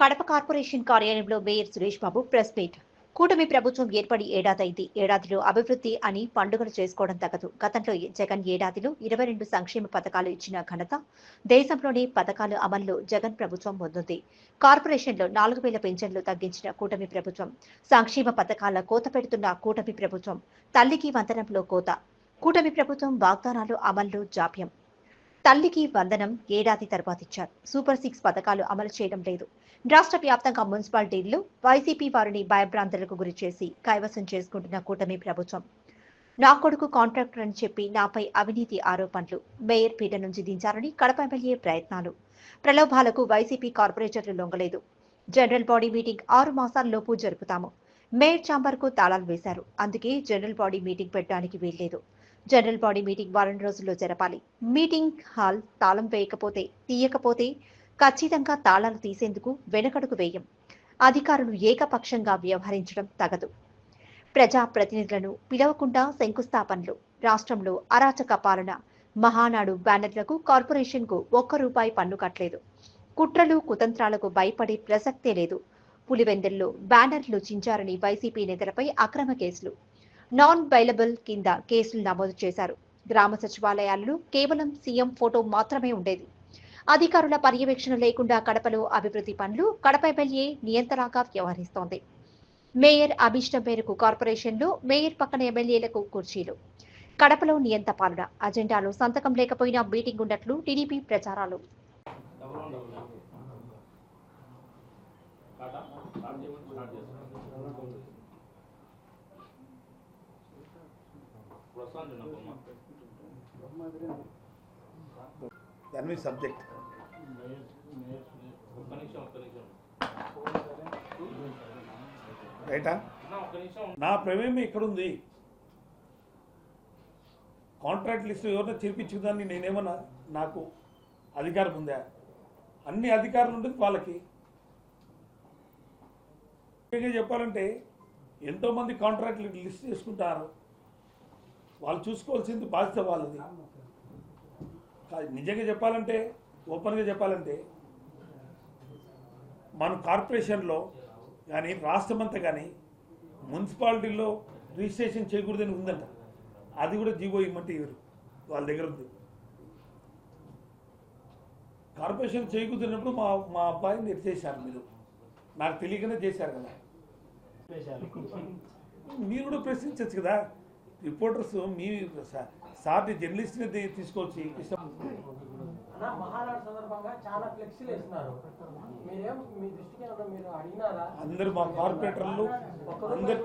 Kadapa corporation కార్యాలయంలో mayor Suresh Babu press meet. కూటమి ప్రభుత్వం ఏర్పడి ఏడాదైంది. ఏడాదిలో అభివృద్ధి అని పండుగలు చేసుకోవడం తగదు. గతంలో జగన్ ఏడాదిలో ఇరవై రెండు సంక్షేమ పథకాలు ఇచ్చిన ఘనత దేశంలోనే పథకాలు అమల్లో జగన్ ప్రభుత్వం ముందుంది. కార్పొరేషన్లో నాలుగు వేల పెన్షన్లు తగ్గించిన కూటమి ప్రభుత్వం సంక్షేమ పథకాల కోత పెడుతున్న కూటమి ప్రభుత్వం తల్లికి వందనంలో కోత. కూటమి ప్రభుత్వం వాగ్దానాలు అమల్లో జాప్యం. తల్లికి వందనం ఏడాది తర్వాత ఇచ్చారు. సూపర్ సిక్స్ పథకాలు అమలు చేయడం లేదు. రాష్ట్ర వ్యాప్తంగా మున్సిపాలిటీల్లో వైసీపీ వారిని భయభ్రాంతులకు గురి చేసి కైవసం చేసుకుంటున్న కూటమి ప్రభుత్వం. నా కొడుకు కాంట్రాక్టర్ అని చెప్పి నాపై అవినీతి ఆరోపణలు. మేయర్ పీట నుంచి దించారని కడప ఎమ్మెల్యే ప్రయత్నాలు. ప్రలోభాలకు వైసీపీ కార్పొరేటర్లు లొంగలేదు. జనరల్ బాడీ మీటింగ్ ఆరు మాసాల్లోపు జరుపుతాము. మేయర్ ఛాంబర్కు తాళాలు వేశారు. అందుకే జనరల్ బాడీ మీటింగ్ పెట్టడానికి వీల్లేదు. జనరల్ బాడీ మీటింగ్ వారం రోజుల్లో జరపాలి. మీటింగ్ హాల్ తాళం వేయకపోతే తీయకపోతే ఖచ్చితంగా తాళాలు తీసేందుకు వెనకడుగు వేయం. అధికారులు ఏకపక్షంగా వ్యవహరించడం తగదు. ప్రజా ప్రతినిధులను పిలవకుండా శంకుస్థాపనలు. రాష్ట్రంలో అరాచక పాలన. మహానాడు బ్యానర్లకు కార్పొరేషన్కు ఒక్క రూపాయి పన్ను కట్టలేదు. కుట్రలు కుతంత్రాలకు భయపడే ప్రసక్తే లేదు. పులివెందుల్లో బ్యానర్లు చించారని వైసీపీ నేతలపై అక్రమ కేసులు. నాన్ బైలబుల్ కింద కేసులు నమోదు చేశారు. గ్రామ సచివాలయాల్లో కేవలం సీఎం ఫోటో మాత్రమే ఉండేది. అధికారుల పర్యవేక్షణ లేకుండా కడపలో అభివృద్ధి పనులు కడప ఎమ్మెల్యే నియంత్రణగా వ్యవహరిస్తోంది. మేయర్ అభిష్టం మేరకు కార్పొరేషన్లో మేయర్ పక్కన ఎమ్మెల్యేలకు కుర్చీలు. కడపలో నియంత పాలన అజెండాలో సంతకం లేకపోయినా మీటింగ్ ఉన్నట్లు టీడీపీ ప్రచారాలు. దాని మీద సబ్జెక్ట్ రైటా నా ప్రమేయం ఎక్కడుంది కాంట్రాక్ట్ లిస్ట్ ఎవరినో చేర్పించుకుందాన్ని నేనేమన్నా నాకు అధికారం ఉందా? అన్ని అధికారులు ఉంటుంది వాళ్ళకి. ముఖ్యంగా చెప్పాలంటే ఎంతోమంది కాంట్రాక్ట్ లిస్ట్ చేసుకుంటారు. వాళ్ళు చూసుకోవాల్సింది బాధ్యత వాళ్ళది. నిజంగా చెప్పాలంటే ఓపెన్గా చెప్పాలంటే మన కార్పొరేషన్లో కానీ రాష్ట్రమంతా కానీ మున్సిపాలిటీలో రిజిస్ట్రేషన్ చేయకూడదని ఉందంట. అది కూడా జీవో ఇమ్మంటే ఇవ్వరు వాళ్ళ దగ్గర ఉంది. కార్పొరేషన్ చేయకూడదన్నప్పుడు మా మా అబ్బాయిని మీరు చేశారు మీరు? నాకు తెలియకనే చేశారు కదా. మీరు కూడా ప్రశ్నించవచ్చు కదా. రిపోర్టర్స్ మీ సా- సార్ని జర్నలిస్ట్ని తీసుకొచ్చి అందరూ మా కార్పొరేటర్లు ఒక్క రూపాయి అందరు?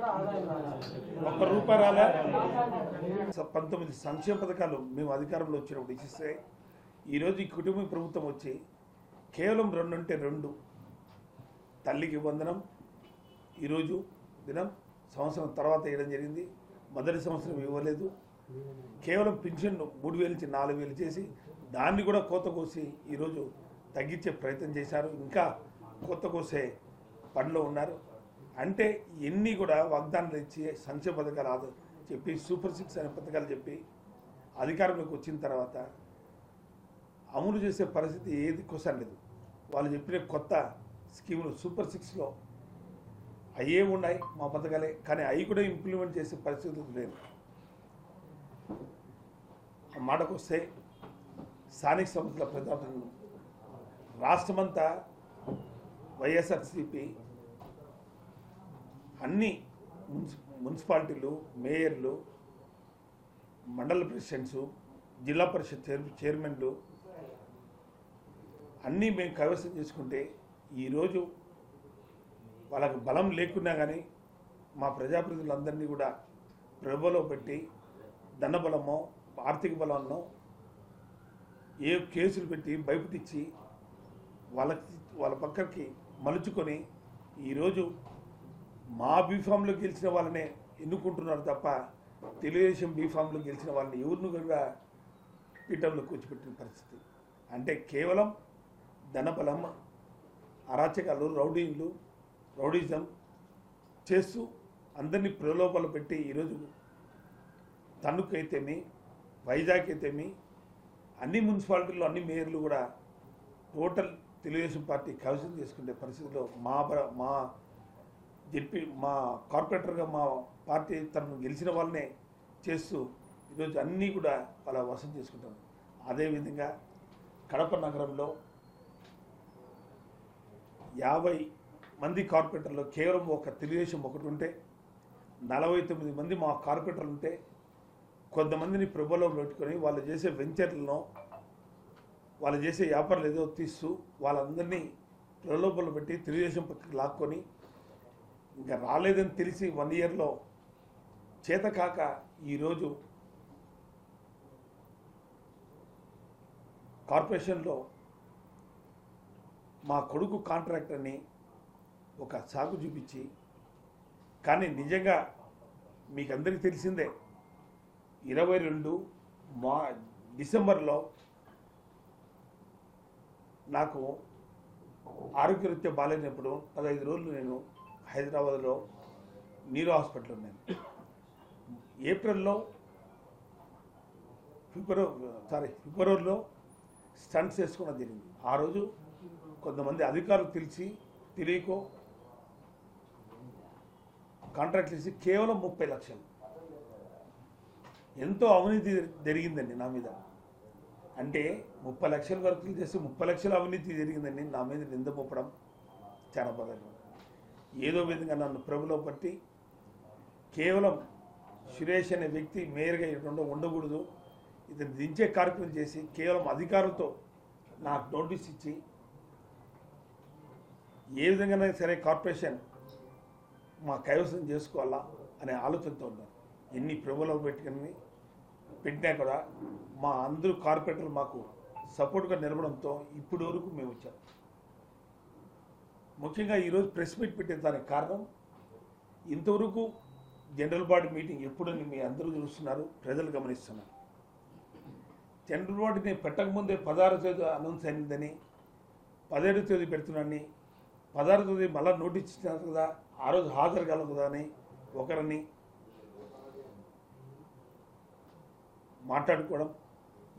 ఒక్క రూపాయి రాలే. పంతొమ్మిది సంక్షేమ పథకాలు మేము అధికారంలో వచ్చినప్పుడు ఇచ్చిస్తే ఈరోజు ఈ కుటుంబ ప్రభుత్వం వచ్చి కేవలం రెండు అంటే రెండు. తల్లికి వందనం ఈరోజు దినం సంవత్సరం తర్వాత వేయడం జరిగింది. మొదటి సంవత్సరం ఇవ్వలేదు. కేవలం పింఛన్ మూడు వేలు ఇచ్చి నాలుగు వేలు చేసి దాన్ని కూడా కోత కోసి ఈరోజు తగ్గించే ప్రయత్నం చేశారు. ఇంకా కొత్త కోసే పనిలో ఉన్నారు. అంటే ఎన్ని కూడా వాగ్దానాలు ఇచ్చి సంక్షేమ పథకాలు ఆదు చెప్పి సూపర్ సిక్స్ అనే పథకాలు చెప్పి అధికారంలోకి వచ్చిన తర్వాత అమలు చేసే పరిస్థితి ఏది కోసం లేదు. వాళ్ళు చెప్పిన కొత్త స్కీములు సూపర్ సిక్స్లో అయ్యే ఉన్నాయి మా పథకాలే కానీ అవి కూడా ఇంప్లిమెంట్ చేసే పరిస్థితి లేదు. ఆ మాటకు వస్తే స్థానిక సంస్థల ప్రజాప్రతినిధులు రాష్ట్రమంతా వైఎస్ఆర్సిపి అన్ని మున్సి మున్సిపాలిటీలు మేయర్లు మండల ప్రెసిడెంట్స్ జిల్లా పరిషత్ చైర్ చైర్మన్లు అన్నీ మేము కైవసం చేసుకుంటే ఈరోజు వాళ్ళకు బలం లేకున్నా కానీ మా ప్రజాప్రతినిధులందరినీ కూడా ప్రభులో పెట్టి ధనబలమో ఆర్థిక బలమో ఏ కేసులు పెట్టి భయపెట్టించి వాళ్ళకి వాళ్ళ పక్కకి మలుచుకొని ఈరోజు మా బీఫామ్లో గెలిచిన వాళ్ళనే ఎన్నుకుంటున్నారు తప్ప తెలుగుదేశం బీఫామ్లో గెలిచిన వాళ్ళని ఎవరిని కూడా పీఠంలో కూర్చోబెట్టిన పరిస్థితి. అంటే కేవలం ధనబలం అరాచకాలు రౌడీలు రౌడీజం చేస్తూ అందరినీ ప్రలోభాలు పెట్టి ఈరోజు తణుకైతేమి అయితేమి వైజాగ్ అయితేమి అన్ని మున్సిపాలిటీల్లో అన్ని మేయర్లు కూడా టోటల్ తెలుగుదేశం పార్టీ కైవసం చేసుకునే పరిస్థితిలో మా మా చెప్పి మా కార్పొరేటర్గా మా పార్టీ తనను గెలిచిన వాళ్ళనే చేస్తూ ఈరోజు అన్నీ కూడా వాళ్ళ వసం చేసుకుంటారు అదేవిధంగా కడప నగరంలో యాభై మంది కార్పొరేటర్లో కేవలం ఒక తెలుగుదేశం ఒకటి ఉంటే నలభై తొమ్మిది మంది మా కార్పొరేటర్లు ఉంటే కొంతమందిని ప్రభులో పెట్టుకొని వాళ్ళు చేసే వెంచర్లను వాళ్ళు చేసే వ్యాపారాలు ఏదో తీస్తూ వాళ్ళందరినీ ప్రలోభాలు పెట్టి తెలుగుదేశం పక్కకి లాక్కొని ఇంకా రాలేదని తెలిసి వన్ ఇయర్లో చేత కాక ఈరోజు కార్పొరేషన్లో మా కొడుకు కాంట్రాక్టర్ని ఒక సాకు చూపించి కానీ నిజంగా మీకు అందరికీ తెలిసిందే ఇరవై రెండు మా డిసెంబర్లో నాకు ఆరోగ్యరీత్యా బాగాలేనప్పుడు పదహైదు రోజులు నేను హైదరాబాద్లో నీరో హాస్పిటల్ ఉన్నాను. ఏప్రిల్లో ఫిబ్రవరి సారీ ఫిబ్రవరిలో స్టంట్స్ వేసుకోవడం జరిగింది. ఆ రోజు కొంతమంది అధికారులు తెలిసి తెలియకో కాంట్రాక్ట్ ఇచ్చి కేవలం ముప్పై లక్షలు. ఎంతో అవినీతి జరిగిందండి నా మీద. అంటే ముప్పై లక్షల వరకు చేస్తే ముప్పై లక్షల అవినీతి జరిగిందండి నా మీద నింద మోపడం చాలా బాధగా ఏదో విధంగా నన్ను ప్రభులో పట్టి కేవలం సురేష్ అనే వ్యక్తి మేయర్గా ఇటువంటి ఉండకూడదు. ఇతను దించే కార్యక్రమం చేసి కేవలం అధికారులతో నాకు నోటీస్ ఇచ్చి ఏ విధంగా సరే కార్పొరేషన్ మా కైవసం చేసుకోవాలా అనే ఆలోచనతో ఉన్నారు. ఎన్ని ప్రభులో పెట్టుకుని పెట్టినా కూడా మా అందరూ కార్పొరేటర్లు మాకు సపోర్ట్గా నిలవడంతో ఇప్పటి వరకు మేము వచ్చాం. ముఖ్యంగా ఈరోజు ప్రెస్ మీట్ పెట్టే దానికి కారణం ఇంతవరకు జనరల్ బాడీ మీటింగ్ ఎప్పుడని మీ అందరూ చూస్తున్నారు ప్రజలు గమనిస్తున్నారు. జనరల్ బాడీని పెట్టకముందే పదహారు తేదీ అనౌన్స్ అయిందని పదిహేడు తేదీ పెడుతున్నాన్ని పదహారు మళ్ళీ నోటీస్ ఇచ్చినారు కదా ఆ రోజు హాజరు కలవు కదా అని ఒకరిని మాట్లాడుకోవడం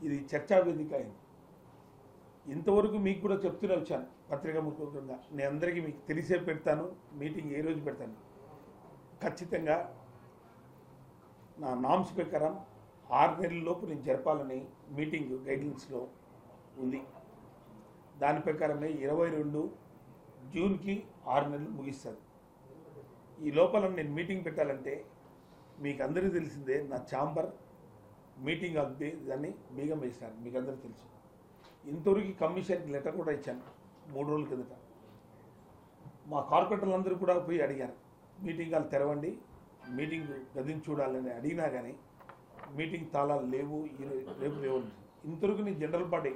ఇది చర్చా వేదిక అయింది. ఇంతవరకు మీకు కూడా చెప్తూనే వచ్చాను పత్రికా ముఖ్యంగా నేను అందరికీ మీకు తెలిసే పెడతాను మీటింగ్ ఏ రోజు పెడతాను. ఖచ్చితంగా నా నామ్స్ ప్రకారం ఆరు నెలల లోపు నేను జరపాలని మీటింగ్ గైడ్లైన్స్లో ఉంది. దాని ప్రకారమే ఇరవై రెండు జూన్కి ఆరు నెలలు ముగిస్తారు. ఈ లోపల నేను మీటింగ్ పెట్టాలంటే మీకు అందరికీ తెలిసిందే నా ఛాంబర్ మీటింగ్ అవుతుంది దాన్ని బీగం వేసినాను మీకు అందరికీ తెలుసు. ఇంతవరకు కమిషన్కి లెటర్ కూడా ఇచ్చాను మూడు రోజుల కిందట. మా కార్పొరేటర్లందరూ కూడా పోయి అడిగారు మీటింగ్ వాళ్ళు తెరవండి మీటింగ్ గదిని చూడాలని అడిగినా కానీ మీటింగ్ తాళాలు లేవు రేపు లేవు. ఇంతవరకు నేను జనరల్ బాడీ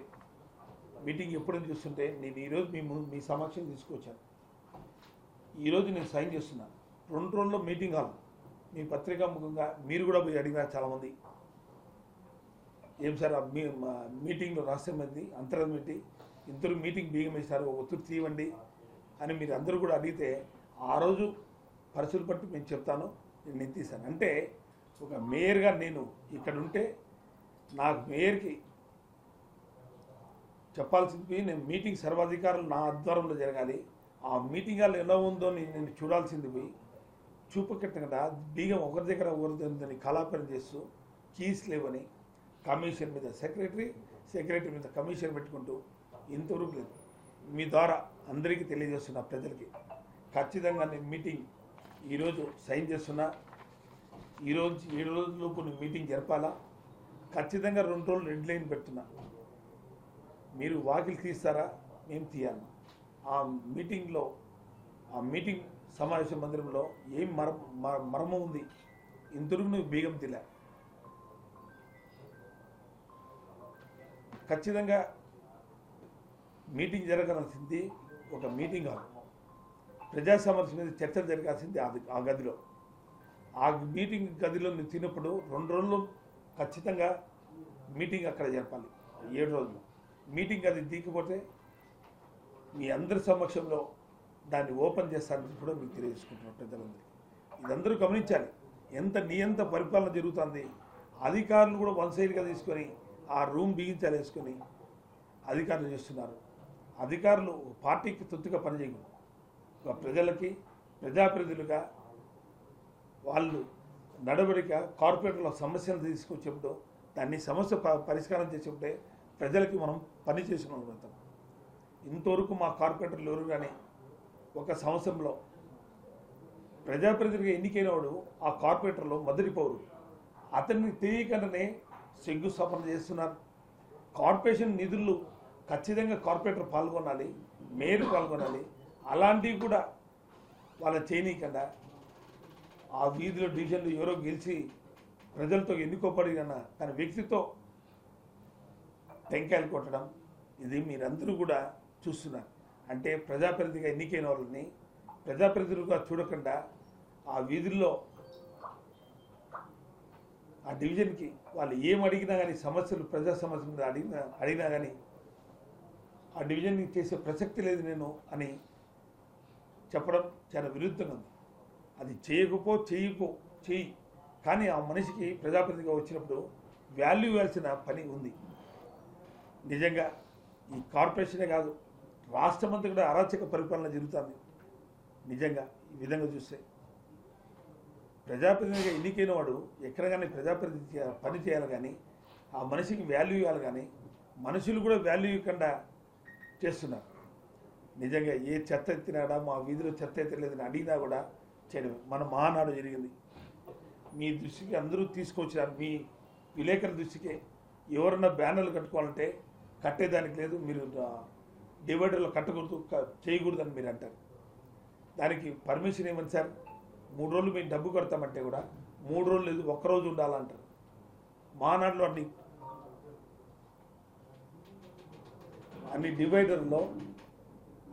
మీటింగ్ ఎప్పుడని చూస్తుంటే నేను ఈరోజు మీ మీ సమక్షం తీసుకొచ్చాను. ఈరోజు నేను సైన్ చేస్తున్నాను రెండు రోజుల్లో మీటింగ్ హాల్. మీ పత్రికా ముఖంగా మీరు కూడా పోయి అడిగినారు చాలామంది. ఏం సార్ మీ మా మీటింగ్లో రహస్యమైంది అంతరం ఏంటి? ఇంతరు మీటింగ్ బీగం వేశారు ఒత్తిడి తీయండి అని మీరు అందరూ కూడా అడిగితే ఆ రోజు పరిస్థితులు బట్టి నేను చెప్తాను నేను నెత్తీసాను అంటే ఒక మేయర్గా నేను ఇక్కడ ఉంటే నాకు మేయర్కి చెప్పాల్సింది నేను మీటింగ్ సర్వాధికారులు నా ఆధ్వర్యంలో జరగాలి. ఆ మీటింగ్ అలా ఎలా ఉందో నేను నేను చూడాల్సింది పోయి చూపకట్టకుండా బీగం ఒకరి దగ్గర ఒకరిదని ఉందని చేస్తూ కీస్ లేవని కమిషన్ మీద సెక్రటరీ సెక్రటరీ మీద కమిషన్ పెట్టుకుంటూ ఇంతవరకు లేదు. మీ ద్వారా అందరికీ తెలియజేస్తున్నా ప్రజలకి. ఖచ్చితంగా నేను మీటింగ్ ఈరోజు సైన్ చేస్తున్నా. ఈరోజు ఏడు రోజులలోపు కొన్ని మీటింగ్ జరపాలా? ఖచ్చితంగా రెండు రోజులు రెడ్ లైన్ పెడుతున్నా. మీరు వాకిలు తీస్తారా? మేము తీయాలి. ఆ మీటింగ్లో ఆ మీటింగ్ సమావేశ మందిరంలో ఏం మర మర్మం ఉంది? ఇంతకు నువ్వు బీగం తిలా. ఖచ్చితంగా మీటింగ్ జరగాల్సింది ఒక మీటింగ్ హాల్. ప్రజా సమస్య మీద చర్చలు జరగాల్సింది అది ఆ గదిలో. ఆ మీటింగ్ గదిలో నేను తిన్నప్పుడు రెండు రోజులు ఖచ్చితంగా మీటింగ్ అక్కడ జరపాలి. ఏడు రోజులు. మీటింగ్ అది తీకపోతే మీ అందరి సమక్షంలో దాన్ని ఓపెన్ చేస్తానని కూడా మీకు తెలియజేసుకుంటున్నాను పెద్దలందరికీ ఇదందరూ గమనించాలి. ఎంత నియంత పరిపాలన జరుగుతుంది. అధికారులు కూడా వన్ సైడ్గా తీసుకొని ఆ రూమ్ బిగించాలేసుకొని అధికారులు చేస్తున్నారు. అధికారులు పార్టీకి తొత్తుగా పనిచేయకూడదు. ఒక ప్రజలకి ప్రజాప్రతినిధులుగా వాళ్ళు నడవడిక కార్పొరేటర్ల సమస్యలు తీసుకొచ్చేప్పుడు దాన్ని సమస్య పరిష్కారం చేసేప్పుడే ప్రజలకి మనం పని చేసిన అవుతాం ఇంతవరకు మా కార్పొరేటర్లు ఎవరు కానీ ఒక సంవత్సరంలో ప్రజాప్రతినిధిగా ఎన్నికైన వాడు ఆ కార్పొరేటర్లో మొదటి పౌరుడు. అతన్ని తెలియకుండానే శంకుస్థాపన చేస్తున్నారు. కార్పొరేషన్ నిధులు ఖచ్చితంగా కార్పొరేటర్ పాల్గొనాలి మేయర్ పాల్గొనాలి అలాంటివి కూడా వాళ్ళ చేయనీయకుండా ఆ వీధిలో డివిజన్లు ఎవరో గెలిచి ప్రజలతో ఎన్నుకోబడిన తన వ్యక్తితో టెంకాయలు కొట్టడం ఇది మీరందరూ కూడా చూస్తున్నారు. అంటే ప్రజాప్రతినిధిగా ఎన్నికైన వాళ్ళని ప్రజాప్రతినిధులుగా చూడకుండా ఆ వీధుల్లో ఆ డివిజన్కి వాళ్ళు ఏం అడిగినా కానీ సమస్యలు ప్రజా సమస్యల మీద అడిగినా అడిగినా కానీ ఆ డివిజన్కి చేసే ప్రసక్తి లేదు నేను అని చెప్పడం చాలా విరుద్ధంగా ఉంది. అది చేయకపో చేయపో చేయి. కానీ ఆ మనిషికి ప్రజాప్రతినిధిగా వచ్చినప్పుడు వాల్యూ ఇవ్వాల్సిన పని ఉంది. నిజంగా ఈ కార్పొరేషనే కాదు రాష్ట్రమంతా కూడా అరాచక పరిపాలన జరుగుతుంది. నిజంగా ఈ విధంగా చూస్తే. ప్రజాప్రతినిధిగా ఎన్నికైన వాడు ఎక్కడ కానీ ప్రజాప్రతినిధి పని చేయాలి కానీ ఆ మనిషికి వాల్యూ ఇవ్వాలి కానీ మనుషులు కూడా వాల్యూ ఇవ్వకుండా చేస్తున్నారు. నిజంగా ఏ చెత్త ఎత్తినాడా మా వీధిలో చెత్త ఎత్తలేదని అడిగినా కూడా చేయడం మన మహానాడు జరిగింది. మీ దృష్టికి అందరూ తీసుకొచ్చారు మీ విలేకరుల దృష్టికి ఎవరన్నా బ్యానర్లు కట్టుకోవాలంటే కట్టేదానికి లేదు మీరు డివైడర్లో కట్టకూడదు చేయకూడదు చేయకూడదని మీరు అంటారు. దానికి పర్మిషన్ ఏమని సార్? మూడు రోజులు మేము డబ్బు కడతామంటే కూడా మూడు రోజులు లేదు ఒక్క రోజు ఉండాలంటారు. మానాడులో అన్ని అన్ని డివైడర్లో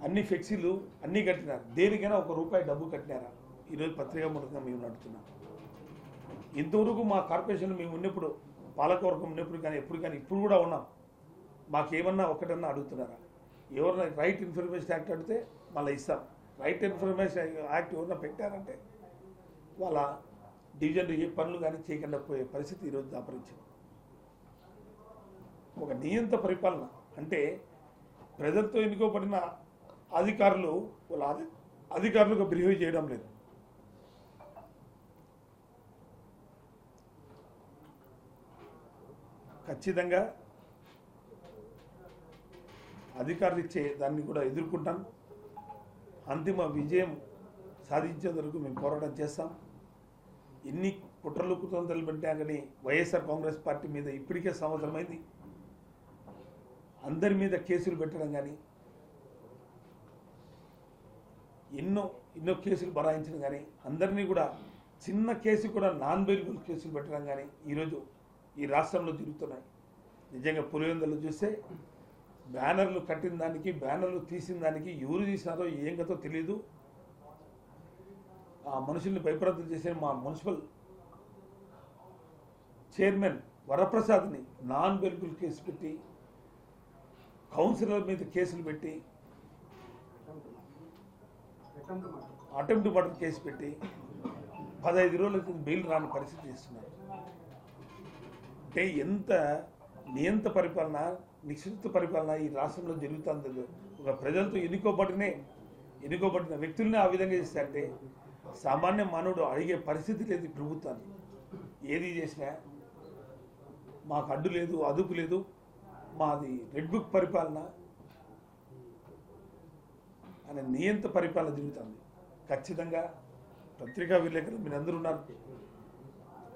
అన్ని ఫ్లెక్సీలు అన్నీ కట్టినారు. దేనికైనా ఒక రూపాయి డబ్బు కట్టినారా? ఈరోజు పత్రికా మూలంగా మేము నడుపుతున్నాం. ఇంతవరకు మా కార్పొరేషన్ మేము ఉన్నప్పుడు పాలకవర్గం ఉన్నప్పుడు కానీ ఎప్పుడు కానీ ఇప్పుడు కూడా ఉన్నాం. మాకేమన్నా ఒకటన్నా అడుగుతున్నారా? ఎవరన్నా రైట్ ఇన్ఫర్మేషన్ యాక్ట్ అడిగితే మళ్ళీ ఇస్తాం. రైట్ ఇన్ఫర్మేషన్ యాక్ట్ ఎవరన్నా పెట్టారంటే వాళ్ళ డివిజన్లు ఏ పనులు కానీ చేయకుండా పోయే పరిస్థితి ఈరోజు దాపరించింది. ఒక నియంత పరిపాలన అంటే ప్రజలతో ఎన్నుకోబడిన అధికారులు వాళ్ళ అధి అధికారులుగా బిహేవ్ చేయడం లేదు. ఖచ్చితంగా అధికారులు ఇచ్చే దాన్ని కూడా ఎదుర్కొంటాం. అంతిమ విజయం సాధించే వరకు మేము పోరాటం చేస్తాం. ఎన్ని కుట్రలు కుతంత్రాలు పెట్టా కానీ వైఎస్ఆర్ కాంగ్రెస్ పార్టీ మీద ఇప్పటికే సంవత్సరమైంది. అందరి మీద కేసులు పెట్టడం కానీ ఎన్నో ఎన్నో కేసులు బరాయించడం కానీ అందరినీ కూడా చిన్న కేసు కూడా నాన్ బెయిలబుల్ కేసులు పెట్టడం కానీ ఈరోజు ఈ రాష్ట్రంలో జరుగుతున్నాయి. నిజంగా పులివెందులు చూస్తే బ్యానర్లు కట్టిన దానికి బ్యానర్లు తీసిన దానికి ఎవరు తీసినారో ఏం కదో తెలియదు ఆ మనుషుల్ని భయప్రాంతం చేసే మా మున్సిపల్ చైర్మన్ వరప్రసాద్ని నాన్ బెయిలబుల్ కేసు పెట్టి కౌన్సిలర్ మీద కేసులు పెట్టి అటెంప్ట్ మర్డర్ కేసు పెట్టి పదహైదు రోజుల క్రితం బెయిల్ రాని పరిస్థితి చేస్తున్నారు. అంటే ఎంత నియంత పరిపాలన నిశ్చిత పరిపాలన ఈ రాష్ట్రంలో జరుగుతుంది. ఒక ప్రజలతో ఎన్నుకోబడినే ఎన్నుకోబడిన వ్యక్తుల్ని ఆ విధంగా చేస్తారంటే సామాన్య మానవుడు అడిగే పరిస్థితి లేదు ప్రభుత్వాన్ని ఏది చేసినా మాకు అడ్డు లేదు అదుపు లేదు. మాది రెడ్ బుక్ పరిపాలన అనే నియంత పరిపాలన జరుగుతుంది. ఖచ్చితంగా పత్రికా విలేకరులు మీరు అందరూ ఉన్నారు.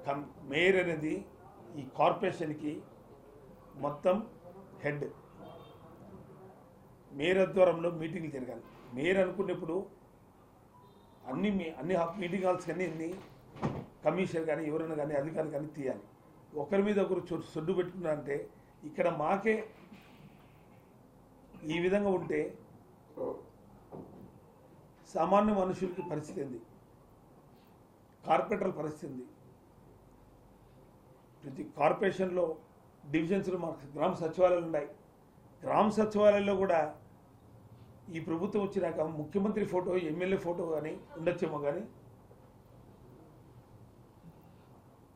కం మేయర్ అనేది ఈ కార్పొరేషన్కి మొత్తం హెడ్. మేయర్ ఆధ్వర్యంలో మీటింగ్లు జరగాలి. మేయర్ అనుకున్నప్పుడు అన్ని మీ- అన్ని మీటింగ్ హాల్స్ కానీ అన్ని కమిషనర్ కానీ ఎవరైనా కానీ అధికారులు కానీ తీయాలి. ఒకరి మీద ఒకరు సొడ్డు పెట్టుకున్నారంటే ఇక్కడ మాకే ఈ విధంగా ఉంటే సామాన్య మనుషులకి పరిస్థితి ఏంది? కార్పొరేటర్ల పరిస్థితి ఏంది? ప్రతి కార్పొరేషన్లో డివిజన్స్లో మనకు గ్రామ సచివాలయాలు ఉన్నాయి. గ్రామ సచివాలయాల్లో కూడా ఈ ప్రభుత్వం వచ్చినాక ముఖ్యమంత్రి ఫోటో ఎమ్మెల్యే ఫోటో కానీ ఉండొచ్చేమో కానీ